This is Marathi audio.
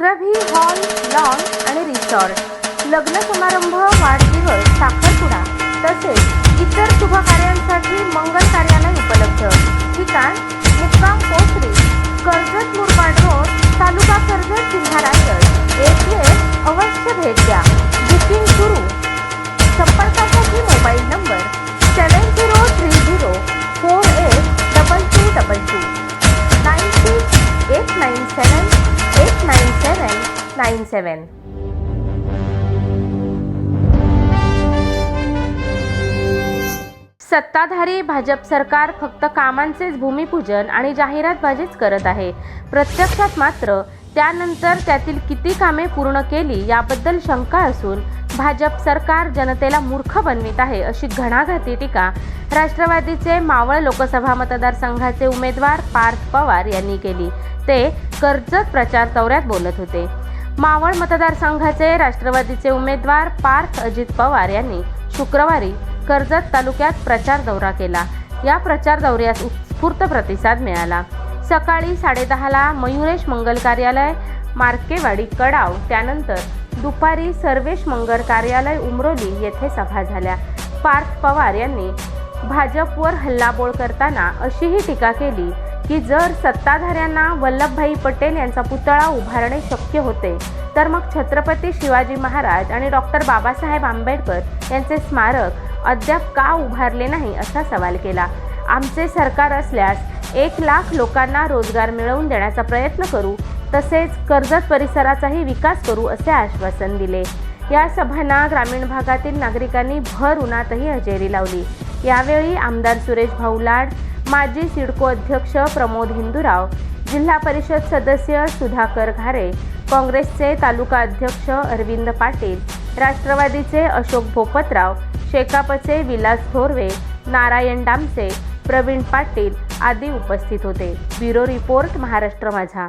सुरभी हॉल लॉन आणि रिसॉर्ट. लग्न समारंभ वाढदिवस साखरपुडा तसेच इतर शुभ कार्यांसाठी मंगल कार्यालय उपलब्ध. ठिकाण मुक्काम पोखरी कर्जत मुरबाड रोड तालुका कर्जत जिल्हा रायगड. एक अवश्य भेट द्या. बुकिंग सुरू. संपर्कासाठी mobile number seven zero three zero four eight double two double two. Nine six eight nine seven eight nine seven nine seven सत्ताधारी भाजप सरकार फक्त कामांचेच भूमिपूजन आणि जाहिरातबाजीच करत आहे प्रत्यक्षात मात्र त्यानंतर त्यातील किती कामे पूर्ण केली याबद्दल शंका असून भाजप सरकार जनतेला मूर्ख बनवित आहे अशी घणाघाती टीका राष्ट्रवादीचे मावळ लोकसभा मतदारसंघाचे उमेदवार पार्थ पवार यांनी केली. ते कर्जत प्रचार दौऱ्यात बोलत होते. मावळ मतदारसंघाचे राष्ट्रवादीचे उमेदवार पार्थ अजित पवार यांनी शुक्रवारी कर्जत तालुक्यात प्रचार दौरा केला. या प्रचार दौऱ्यास उत्स्फूर्त प्रतिसाद मिळाला. सकाळी साडेदहाला मयुरेश मंगल कार्यालय मार्केवाडी कडाव त्यानंतर दुपारी सर्वेश मंगळ कार्यालय उमरोली येथे सभा झाल्या. पार्थ पवार यांनी भाजपवर हल्लाबोळ करताना अशीही टीका केली की जर सत्ताधाऱ्यांना वल्लभभाई पटेल यांचा पुतळा उभारणे शक्य होते तर मग छत्रपती शिवाजी महाराज आणि डॉक्टर बाबासाहेब आंबेडकर यांचे स्मारक अद्याप का उभारले नाही असा सवाल केला. आमचे सरकार असल्यास एक लाख लोकांना रोजगार मिळवून देण्याचा प्रयत्न करू तसेच कर्जत परिसराचाही विकास करू असे आश्वासन दिले. या सभांना ग्रामीण भागातील नागरिकांनी भर उन्हातही हजेरी लावली. यावेळी आमदार सुरेश भाऊलाड माजी सिडको अध्यक्ष प्रमोद हिंदूराव जिल्हा परिषद सदस्य सुधाकर घारे काँग्रेसचे तालुका अध्यक्ष अरविंद पाटील राष्ट्रवादीचे अशोक भोपतराव शेकापचे विलास थोरवे नारायण डामसे प्रवीण पाटील आदी उपस्थित होते. ब्युरो रिपोर्ट महाराष्ट्र माझा.